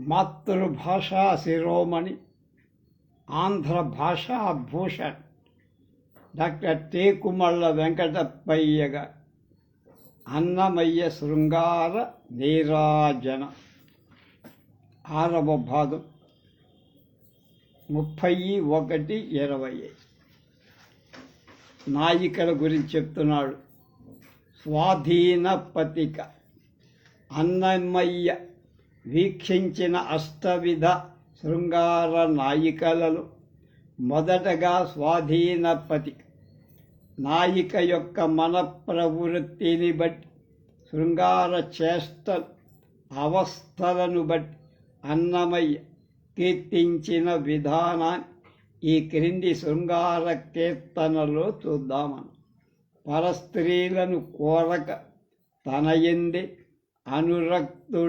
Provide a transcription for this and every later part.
మాతృభాషా శిరోమణి ఆంధ్ర భాషా భూషణ్. డాక్టర్ టేకుమళ్ళ వెంకటప్పయ్యగా అన్నమయ్య శృంగార నీరాజన ఆరవ భాగం ముప్పై ఒకటి ఇరవై నాయికల గురించి చెప్తున్నాడు. స్వాధీన పతిక అన్నమయ్య వీక్షించిన అష్టవిధ శృంగార నాయికలలో మొదటగా స్వాధీనపతి. నాయిక యొక్క మన ప్రవృత్తిని బట్టి శృంగార చేష్ట అవస్థలను బట్టి అన్నమయ్య కీర్తించిన విధానాన్ని ఈ క్రింది శృంగార కీర్తనలో చూద్దామని. పరస్త్రీలను కోరక తన ఎందే అనురక్తుడైనటువంటి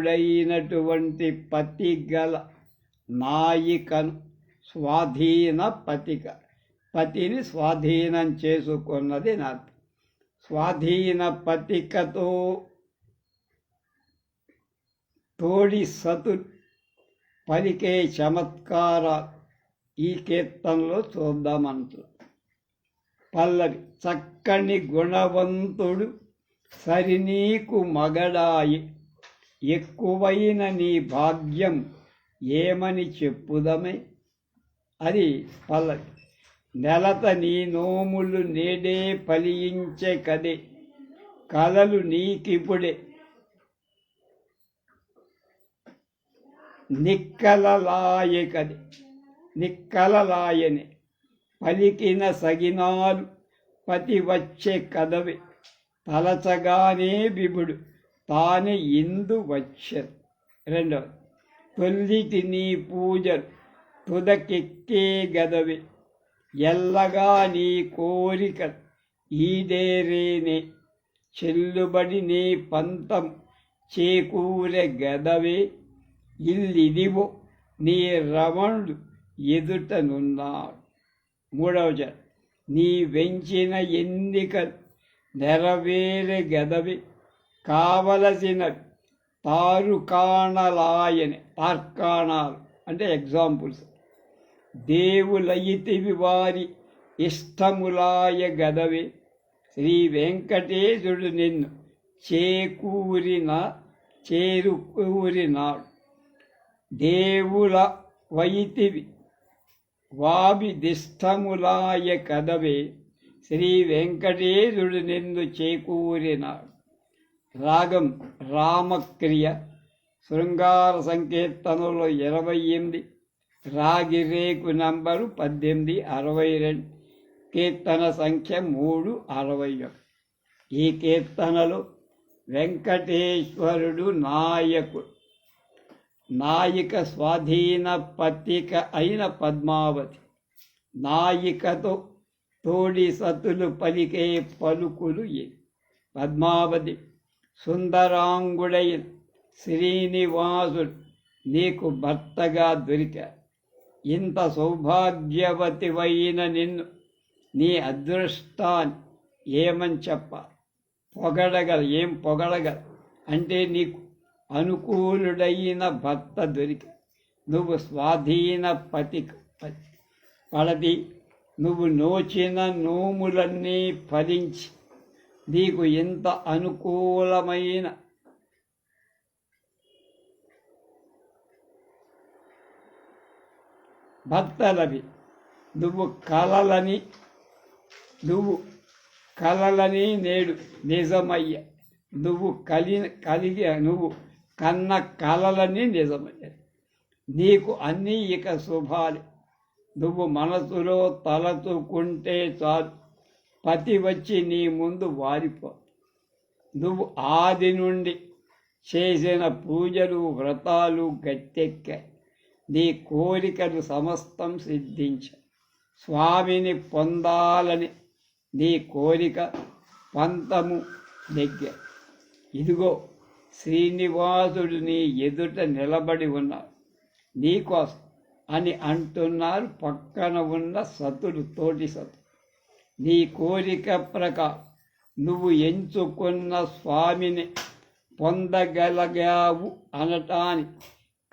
పతి గల నాయికను స్వాధీన పతిక. పతిని స్వాధీనం చేసుకున్నది నా స్వాధీన పతికతో తోడి సతు పలికే చమత్కార ఈ కీర్తనలో చూద్దామంటున్నారు పల్లవి చక్కని గుణవంతుడు సరి నీకు మగడాయి ఎక్కువైన నీ భాగ్యం ఏమని చెప్పుదమే? అది పల్లవి నెలత నీ నోములు నేడే ఫలించే కదే కలలు నీకిప్పుడే. నిక్కలలాయే కదే నిక్కలలాయనే పలికిన సగినాలు పతి వచ్చే కదవే. తలచగానే విభుడు తానే ఇందు వచ్చరు రెండవది తొల్లిటి నీ పూజలు తుదకెక్కే గదవి ఎల్లగా నీ కోరిక ఈడేరేనే చెల్లుబడి నీ పంతం చేకూరె గదవే ఇల్లిదివో నీ రమణుడు ఎదుటనున్నాడు. మూడవ జ నీ వెంచిన ఎన్నికలు నెరవేరే గదవి కావలసిన తారుకాణలాయని తార్కాణాలు అంటే ఎగ్జాంపుల్స్ దేవులయితివి వారి ఇష్టములాయ గదవి శ్రీ వెంకటేశుడు నిన్ను చేకూరిన చేరుకూరినాడు దేవుల వైతివి వావి దిష్టములాయ కదవే శ్రీ వెంకటేశుడు నిన్ను చేకూరినాడు. రాగం రామక్రియ శృంగార సంకీర్తనలో ఇరవై ఎనిమిది రాగి రేకు నంబరు పద్దెనిమిది అరవై రెండు కీర్తన సంఖ్య మూడు అరవై ఒకటి. ఈ కీర్తనలో వెంకటేశ్వరుడు నాయకుడు. నాయిక స్వాధీన పత్రిక అయిన పద్మావతి. నాయికతో తోడి సతులు పలికే పలుకులు పద్మావతి సుందరాంగుడైన శ్రీనివాసుడు నీకు భర్తగా దొరికాడు ఇంత సౌభాగ్యవతివైన నిన్ను నీ అదృష్టాన్ని ఏమని చెప్పాలి పొగడగల ఏం పొగడగల? అంటే నీకు అనుకూలుడైన భర్త దొరికి. నువ్వు స్వాధీన పతి. పడది నువ్వు నోచిన నోములన్నీ ఫలించి నీకు ఎంత అనుకూలమైన భర్తలవి నువ్వు కలలని నువ్వు కలలని నేడు నిజమయ్య. నువ్వు కలి కలిగి నువ్వు కన్న కలలని నిజమయ్య. నీకు అన్నీ ఇక శుభాలే. నువ్వు మనసులో తలచుకుంటే చాలు. పతి వచ్చి నీ ముందు వారిపో. నువ్వు ఆది నుండి చేసిన పూజలు వ్రతాలు గట్టెక్కాయి. నీ కోరికలు సమస్తం సిద్ధించ స్వామిని పొందాలని నీ కోరిక పంతము నెగ్గ ఇదిగో శ్రీనివాసుడు నీ ఎదుట నిలబడి ఉన్నాడు. నీకోసం అని అంటున్నారు పక్కన ఉన్న సతుడు తోటి సతు. నీ కోరిక ప్రకారం నువ్వు ఎంచుకున్న స్వామిని పొందగలిగావు అనటానికి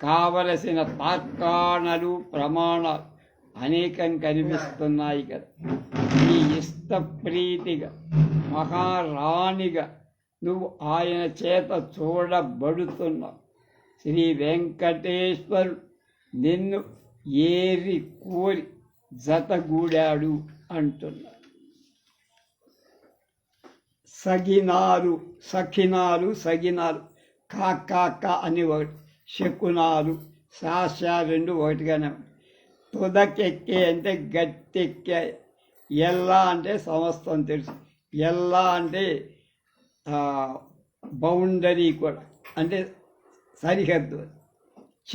కావలసిన తార్కాణలు ప్రమాణాలు అనేకం కనిపిస్తున్నాయి కదా. నీ ఇష్టప్రీతిగా మహారాణిగా నువ్వు ఆయన చేత చూడబడుతున్నావు. శ్రీ వెంకటేశ్వరుడు నిన్ను ఏరి కోరి జతగూడాడు అంటున్నాడు. సగినారు సఖినాలు సగినారు కాకాక అని ఒకటి శకునారు శాస్య రెండు ఒకటిగానే తుదకెక్కే అంటే గట్టెక్కే ఎల్లా అంటే సమస్తం తెలుసు. ఎల్లా అంటే బౌండరీ కూడా అంటే సరిహద్దు.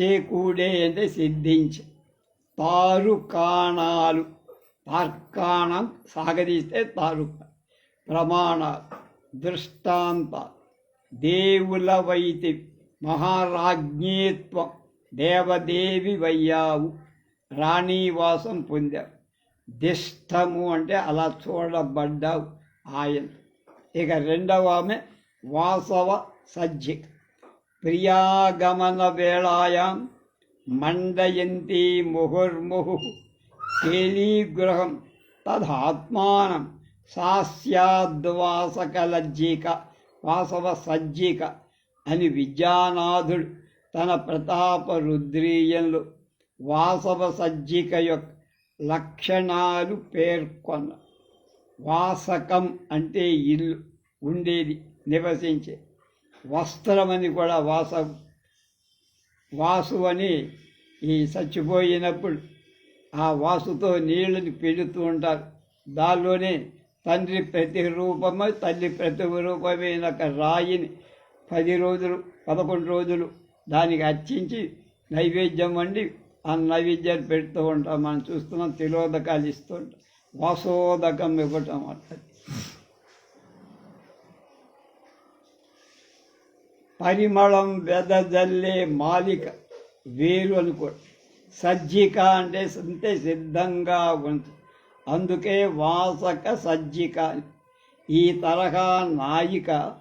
చేకూడే అంటే సిద్ధించి. తారు కాణాలు తార్కాణం సాగదీస్తే తారు. ప్రమాణాలు దృష్టాంత. దేవుల వైతి మహారాజ్ఞీత్వం. దేవదేవి వయ్యావు. రాణీవాసం పొందావు. దిష్టము అంటే అలా చూడబడ్డావు ఆయన. ఇక రెండవ ఆమె వాసవ సజ్జిక ప్రియాగమన వేళాయాం మండయంతి ముహుర్ముహు. కేలీగృహం తదాత్మానం. సాస్యాద్వాసకలజ్జిక వాసవ సజ్జిక అని విద్యానాథుడు తన ప్రతాప రుద్రీయంలో వాసవ సజ్జిక యొక్క లక్షణాలు పేర్కొన్న వాసకం అంటే ఇల్లు ఉండేది నివసించే వస్త్రమని కూడా వాస వాసు అని ఈ చచ్చిపోయినప్పుడు ఆ వాసుతో నీళ్ళని పెడుతూ ఉంటారు. దానిలోనే తండ్రి ప్రతిరూపమే తల్లి ప్రతిరూపమైన ఒక రాయిని పది రోజులు పదకొండు రోజులు దానికి అర్చించి నైవేద్యం వండి ఆ నైవేద్యాలు పెడుతూ ఉంటాం. మనం చూస్తున్నాం తిలోదకాలు ఇస్తూ ఉంటాం. వాసోదకం ఇవ్వటం అట్లా పరిమళం వెదజల్లే మాలిక వేరు అనుకో. సజ్జిక అంటే అంతే సిద్ధంగా ఉంది అందుకే వాసక సజ్జిక. ఈ తరహా నాయిక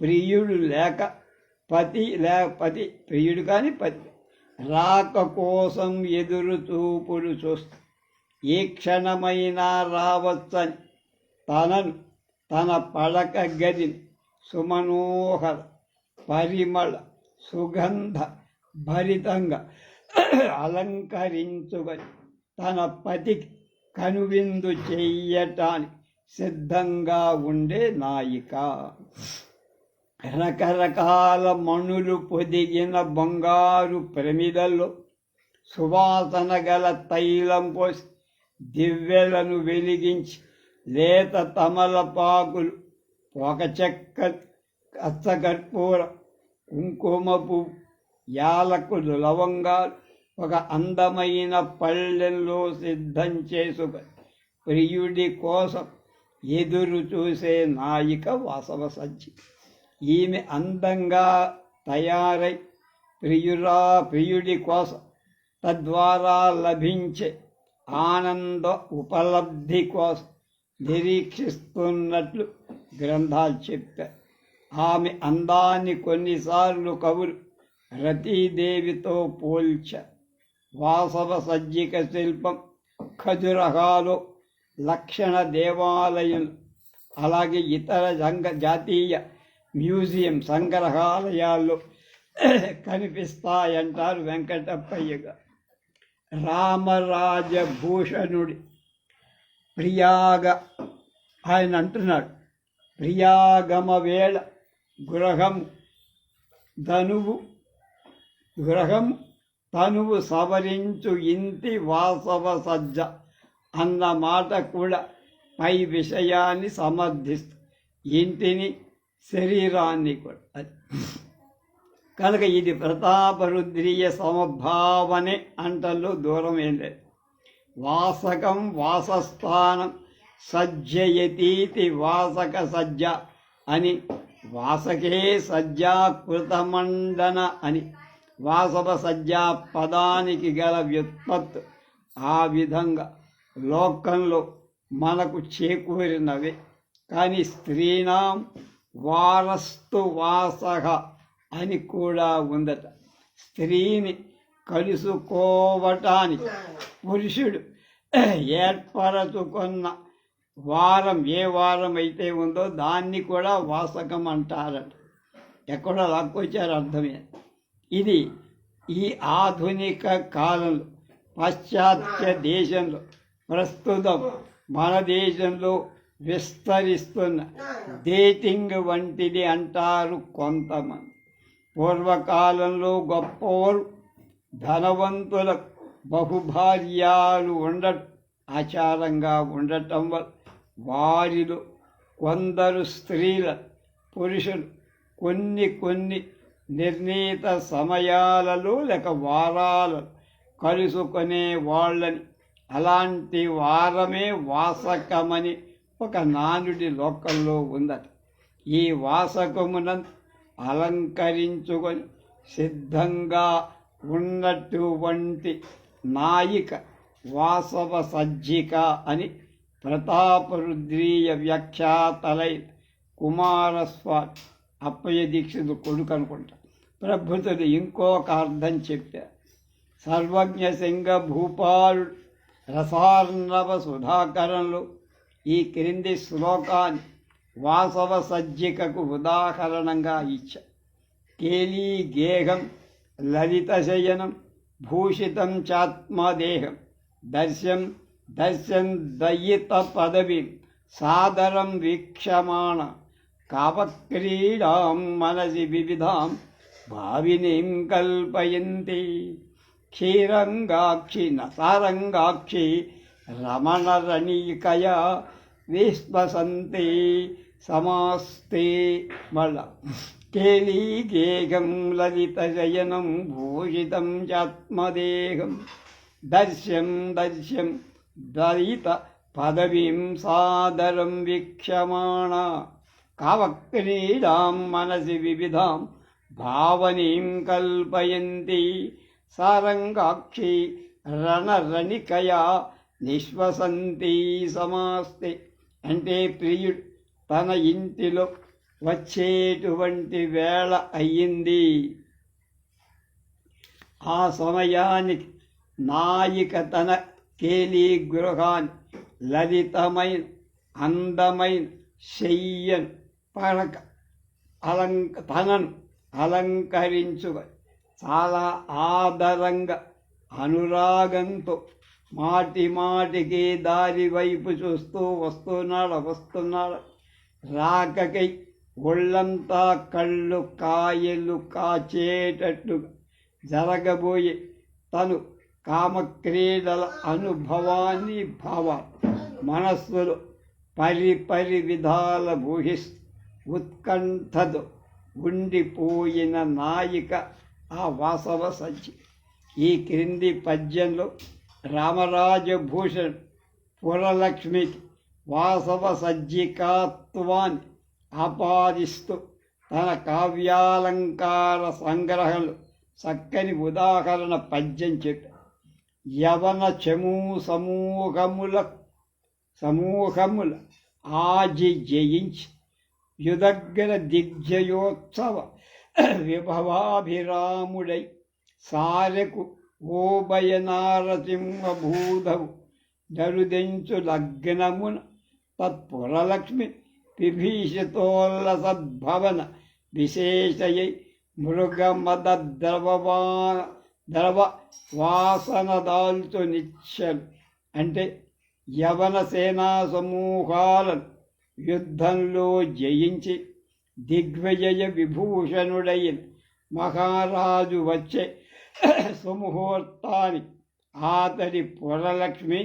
ప్రియుడు లేక పతి లే పతి ప్రియుడు కానీ పతి. రాక కోసం ఎదురు చూపులు చూస్తా. ఏ క్షణమైనా రావచ్చని తనను తన పడక గదిని సుమనోహర పరిమళ సుగంధ భరితంగా అలంకరించుకొని తన పతికి కనువిందు చెయ్యటానికి సిద్ధంగా ఉండే నాయిక. రకరకాల మణులు పొదిగిన బంగారు ప్రమిదల్లో సువాసన గల తైలం పోసి దివ్యలను వెలిగించి లేత తమలపాకులు ఒక అచ్చకర్పూర కుంకుమ పువ్వు యాలకులు లవంగాలు ఒక అందమైన పళ్ళెల్లో సిద్ధం చేసుకొని ప్రియుడి కోసం ఎదురు చూసే నాయిక వాసవ సజ్జి. ఈమె అందంగా తయారై ప్రియురా ప్రియుడి కోసం తద్వారా లభించే ఆనంద ఉపలబ్ధి కోసం నిరీక్షిస్తున్నట్లు గ్రంథాలు చెప్పారు ఆమె అందాన్ని కొన్నిసార్లు కవులు రతీదేవితో పోల్చ. వాసవ సజ్జిక శిల్పం ఖజురహాలో లక్షణ దేవాలయం అలాగే ఇతర సంఘ జాతీయ మ్యూజియం సంగ్రహాలయాల్లో కనిపిస్తాయంటారు వెంకటప్పయ్యగా. రామరాజభూషణుడి ప్రియాగ ఆయన అంటున్నాడు. ప్రియాగమ వేళ గృహం ధనువు గృహం తనువు సవరించు ఇంటి వాసవ సజ్జ అన్న మాట కూడా పై విషయాన్ని సమర్థిస్తూ ఇంటిని శరీరాన్ని కూడా. అది. కనుక ఇది ప్రతాపరుద్రీయ సమభావనే అంటల్లో దూరం ఏం లేదు. వాసకం వాసస్థానం సజ్జయతీతి వాసక సజ్జ అని వాసకే సజ్జా కృతమండన అని. వాసవ సజ్జా పదానికి గల వ్యుత్పత్తు ఆ విధంగా లోకంలో మనకు చేకూరినవే. కానీ స్త్రీనాం వారస్తు వాసహ అని కూడా ఉందట. స్త్రీని కలుసుకోవటానికి పురుషుడు ఏర్పరచుకున్న వారం ఏ వారం అయితే ఉందో దాన్ని కూడా వాసకం అంటారట. ఎక్కడో లాక్కొచ్చారు అర్థమే. ఇది ఈ ఆధునిక కాలంలో పాశ్చాత్య దేశంలో ప్రస్తుతం మన దేశంలో విస్తరిస్తున్న డేటింగ్ వంటిది అంటారు కొంతమంది. పూర్వకాలంలో గొప్పవారు ధనవంతుల బహుభార్యాలు ఉండటం ఆచారంగా ఉండటం వల్ల వారిలో కొందరు స్త్రీల పురుషులు కొన్ని కొన్ని నిర్ణీత సమయాలలో లేక వారాలు కలుసుకునే వాళ్ళని. అలాంటి వారమే వాసకమని ఒక నానుడి లోకంలో ఉందట. ఈ వాసకమున అలంకరించుకొని సిద్ధంగా ఉన్నటువంటి నాయిక వాసవ సజ్జిక అని ప్రతాపరుద్రీయ వ్యాఖ్యాతలై కుమారస్వ అప్పయ్య దీక్షితుడు కొడుకు అనుకుంటా. ప్రభుతుడు ఇంకొక అర్థం చెప్పారు సర్వజ్ఞ సింగ భూపాలు రసార్ణవ సుధాకరంలో ఈ క్రింది శ్లోకాన్ని వాసవ సజ్జికకు ఉదాహరణంగా ఇచ్చా. కేలీ గేహం లలిత శయనం భూషితం చాత్మదేహం దర్శం దర్శం దయిత పదవి సాదరం వీక్షమాణ కావక్రీడాం మనసి వివిధాం భావినీం కల్పయంతి క్షీరంగాక్షి నసారంగాక్షి రమణరణీకయా విశ్వసంతి సమాస్తే మళ్ళ కేళీగేగం లలితశయనం భూషితం చాత్మదేహం దర్శ్యం దర్శ్యం దళిత పదవీం సాదరం వీక్షమాణ. కావక్రీడాం మనసి వివిధాం భావనీం కల్పయంతి. సారంగాక్షి రణరణికయా నిశ్వసంతి సమాస్తి. అంటే ప్రియుడు తన ఇంటిలో వచ్చేటువంటి వేళ అయ్యింది. ఆ సమయానికి నాయిక తన కేలీ గృహాన్ని లలితమైన అందమైన శయ్యను అలంక తనను అలంకరించుక చాలా ఆదరంగా అనురాగంతో మాటి మాటికి దారి వైపు చూస్తూ వస్తున్నాడు వస్తున్నాడు. రాకకై ఒళ్ళంతా కళ్ళు కాయలు కాచేటట్టుగా జరగబోయే తను కామక్రీడల అనుభవాన్ని భవ మనస్సులు పలి పలి విధాల భూహిస్తూ ఉత్కంఠతో ఉండిపోయిన నాయిక ఆ వాసవ సజ్జి ఈ క్రింది పద్యంలో రామరాజభూషణ్ పురలక్ష్మికి వాసవ సజ్జికాత్వాన్ని ఆపాదిస్తూ తన కావ్యాలంకార సంగ్రహంలో చక్కని ఉదాహరణ పద్యం చెప్పారు. యవన చమూ సమూహముల సమూహముల ఆజి జయించి యుదగ్ర దిగ్జయోత్సవ విభవాభిరాముడై సారెకు ఓభయనారసింహభూధవు నరుదెంచు లగ్నమున తత్పురలక్ష్మి పిభీషితోల్లసద్భవన విశేషయై మృగమద ద్రవ వాసనదాల్తో నిత్యం అంటే యవన సేనా సమూహాలను యుద్ధంలో జయించి దిగ్విజయ విభూషణుడైన మహారాజు వచ్చే సుముహూర్తాన్ని అతడి పురలక్ష్మి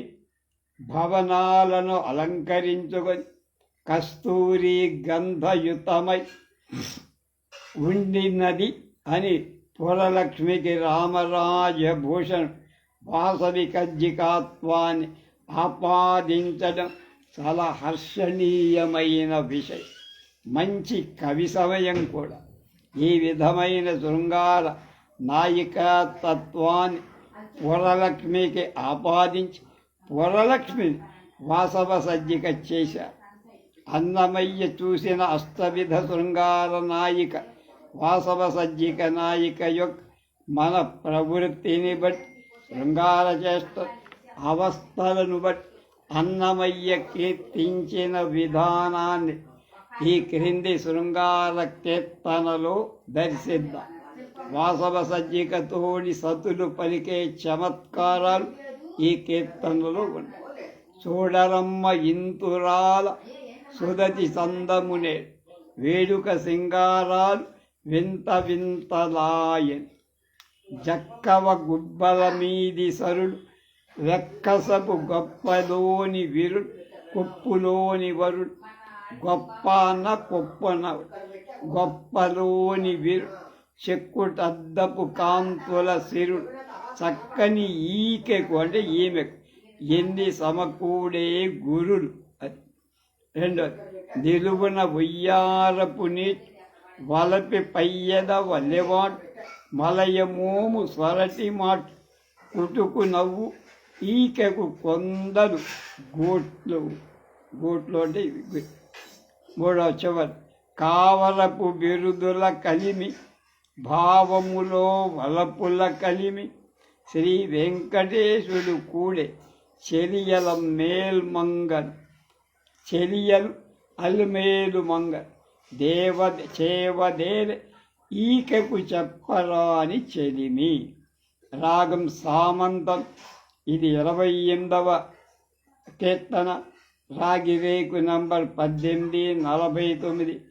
భవనాలను అలంకరించుకొని కస్తూరి గంధయుతమై ఉండినది అని పురలక్ష్మికి రామరాజభూషణ్ వాసవి కజ్జికాత్వాన్ని ఆపాదించడం చాలా హర్షణీయమైన విషయం. మంచి కవి సమయం కూడా. ఈ విధమైన శృంగార నాయికతత్వాన్ని పురలక్ష్మికి ఆపాదించి పురలక్ష్మిని వాసవ సజ్జిక చేశారు. అన్నమయ్య చూసిన అష్టవిధ శృంగార నాయిక వాసవ సజ్జిక నాయిక యొక్క మన ప్రవృత్తిని బట్టి శృంగార చేష్ట అవస్థలను బట్టి అన్నమయ్య కీర్తించిన విధానాన్ని ఈ క్రింది శృంగార కీర్తనలో దర్శిద్దాం. వాసవ సజ్జికతోని సతులు పలికే చమత్కారాలు ఈ కీర్తనలో ఉన్నాయి. చూడరమ్మ ఇంతురాల సుదతి సందమునే వేడుక సింగారాలు వింత వింతలాయన్ జక్కవ గుబ్బల మీది సరుడు వెక్కసపు గొప్పలోని విరుడు కుప్పులోని వరుడు గొప్పన కుప్పన గొప్పలోని విరు చెక్కుటద్దపు కాంతుల సిరుడు చక్కని ఈకెకు అంటే ఈమెకు ఎన్ని సమకూడే గురులు అది. రెండోది నిలువున ఉయ్యారపు నీటి వలపి పయ్యద వల్లెవాటు మలయమోము స్వరటి మాటు. కుటుకు నవ్వు ఈకకు కొందరు గోట్లు. గోట్లు అంటే ఇవి. మూడవ చివరి. కావలపు బిరుదుల కలిమి భావములో వలపుల కలిమి. శ్రీ వెంకటేశుడు కూడే చెలియల మేల్మంగన్. చెరియలు అల్మేలు మంగన్. దేవ ఈకకు చెప్పరా చెప్పరాని చెలిమి. రాగం సామంతం. ఇది ఇరవై ఎనిమిదవ కీర్తన. రాగిరేకు నంబర్ పద్దెనిమిది నలభై తొమ్మిది.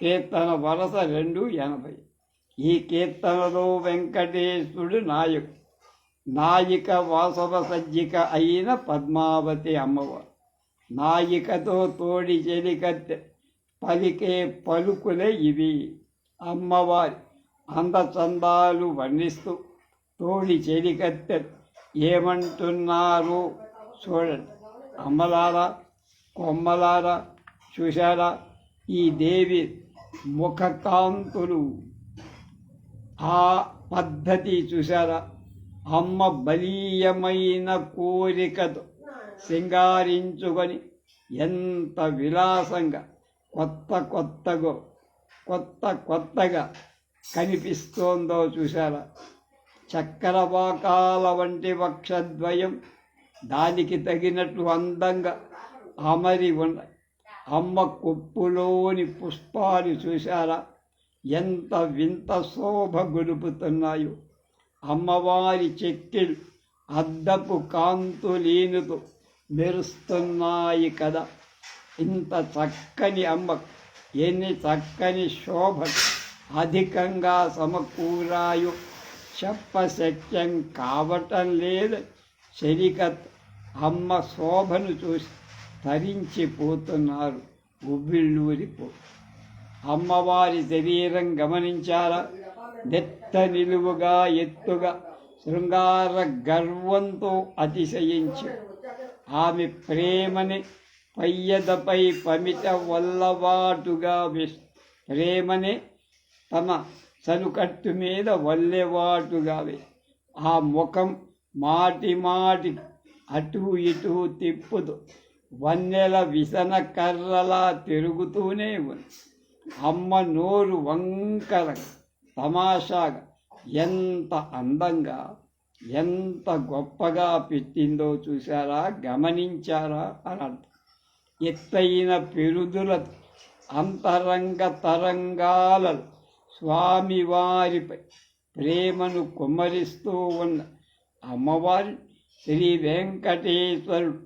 కీర్తన వరస రెండు ఎనభై. ఈ కీర్తనలో వెంకటేశ్వరుడు నాయకు. నాయిక వాసవ సజ్జిక అయిన పద్మావతి అమ్మవారు. నాయికతో తోడి చెలికత్తె. పలికే పలుకులే ఇవి. అమ్మవారి అందచందాలు వర్ణిస్తూ తోడి చెలికత్తె ఏమంటున్నారు చూడండి. అమ్మలారా కొమ్మలారా చూశారా? ఈ దేవి ముఖకాంతులు. ఆ పద్ధతి చూశారా? అమ్మ బలీయమైన కోరికతో సింగారించుకొని ఎంత విలాసంగా కొత్త కొత్తగా కొత్త కొత్తగా కనిపిస్తోందో చూశారా? చక్రవాకాల వంటి వక్షద్వయం దానికి తగినట్లు అందంగా అమరి ఉన్న అమ్మ కొప్పులోని పుష్పాలు చూశారా? ఎంత వింత శోభ గొలుపుతున్నాయో. అమ్మవారి చెక్కిళ్ళు అద్దపు కాంతులీనుతో మెరుస్తున్నాయి కదా. ఇంత చక్కని అమ్మ ఎన్ని చక్కని శోభ అధికంగా సమకూరాయో. చెప్పశక్యం కావటం లేదు. శరికత్ అమ్మ శోభను చూసి తరించిపోతున్నారు ఉబ్బిళ్ళూరిపో అమ్మవారి శరీరం గమనించారా నెత్త నిలువుగా ఎత్తుగా శృంగార గర్వంతో అతిశయించి. ఆమె ప్రేమని పయ్యదపై పమిత వల్లవాటుగా విస్ ప్రేమనే తమ సనుకట్టు మీద వల్లెవాటుగావే ఆ ముఖం మాటి మాటి అటు ఇటు తిప్పుతూ వన్నెల విసన కర్రలా తిరుగుతూనే ఉంది అమ్మ నోరు వంకర తమాషాగా ఎంత అందంగా ఎంత గొప్పగా పెట్టిందో చూసారా గమనించారా అని అర్థం ఎత్తైన పెరుదుల అంతరంగ తరంగాలలో స్వామివారిపై ప్రేమను కుమ్మరిస్తూ ఉన్న అమ్మవారి శ్రీ వెంకటేశ్వరుడు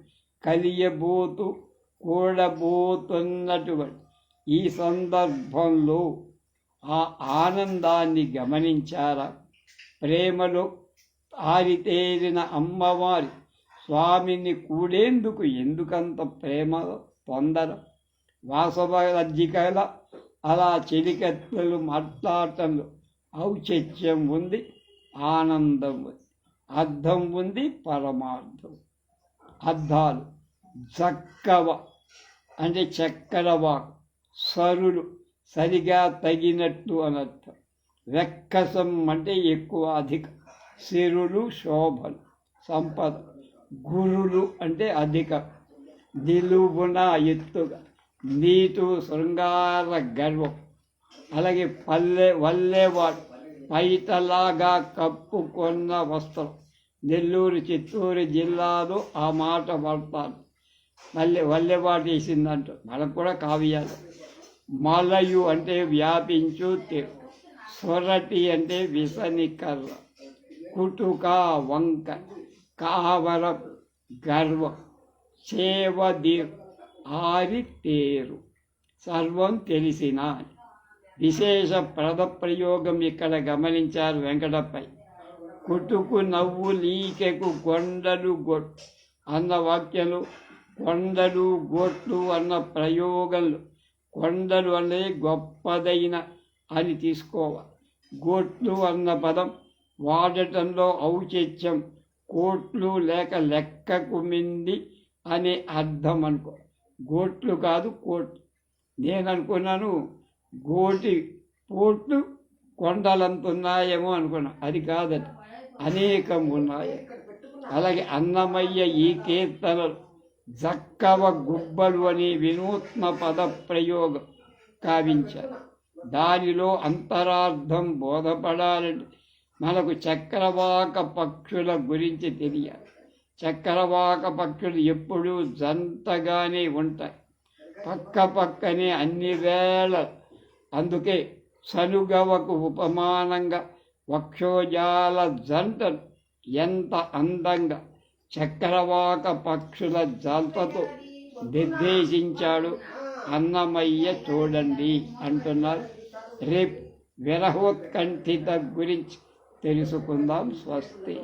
కలియబోతూ కూడబోతున్నటువంటి ఈ సందర్భంలో ఆ ఆనందాన్ని గమనించారా? ప్రేమలో ఆరితేరిన అమ్మవారి స్వామిని కూడేందుకు ఎందుకంత ప్రేమ పొందరు? వాసవరజ్జికల అలా చెలికత్తలు మాట్లాడటంలో ఔచిత్యం ఉంది ఆనందం ఉంది అర్థం ఉంది పరమార్థం అర్థాలు చక్కవ అంటే చక్కరవాకు సరులు సరిగా తగినట్టు అనర్థం. వెక్కసం అంటే ఎక్కువ అధిక. సిరులు శోభలు సంపద. గురులు అంటే అధిక. నిలువున ఎత్తుగా. నీటు శృంగార గర్వం. అలాగే పల్లె వల్లేవాడు. పైటలాగా కప్పుకొన్న వస్త్రం. నెల్లూరు చిత్తూరు జిల్లాలో ఆ మాట పడతాను మళ్ళీ వల్లెబాటు వేసిందంట మనకు కూడా కావ్యాలు. మలయు అంటే వ్యాపించు తె- సొరటి అంటే విసని కర్ర కుటుక వంక. కావర గర్వం సేవది ఆరి తేరు సర్వం తెలిసిన విశేష పద ప్రయోగం ఇక్కడ గమనించారు వెంకటపై కుటుకు నవ్వు లీకెకు కొండలు గొట్ అన్న వాక్యాలు కొండలు గొట్లు అన్న ప్రయోగాలు కొండలు అనే గొప్పదైన అని తీసుకోవాలి. గోట్లు అన్న పదం వాడటంలో ఔచిత్యం కోట్లు లేక లెక్కకు మింది అనే అర్థం అనుకో గోట్లు కాదు కోట్లు నేను అనుకున్నాను గోటి పోట్లు కొండలంత ఉన్నాయేమో అనుకున్నా. అది కాదట. అనేకం ఉన్నాయి. అలాగే అన్నమయ్య ఈ కీర్తనలు జక్కవ గుబ్బలు అనే వినూత్న పద ప్రయోగం కావించారు. దానిలో అంతరార్థం బోధపడాలంటే మనకు చక్రవాక పక్షుల గురించి తెలియాలి. చక్రవాక పక్షులు ఎప్పుడూ జంతగానే ఉంటాయి. పక్క పక్కనే అన్ని వేళ అందుకే సనుగవకు ఉపమానంగా వక్షోజాల జంటను ఎంత అందంగా చక్రవాక పక్షుల జంటతో నిర్దేశించాడు. అన్నమయ్య చూడండి అంటున్నారు. రేపు విరహోత్కంఠిత గురించి તેની સુખંદામ સ્વસ્તિ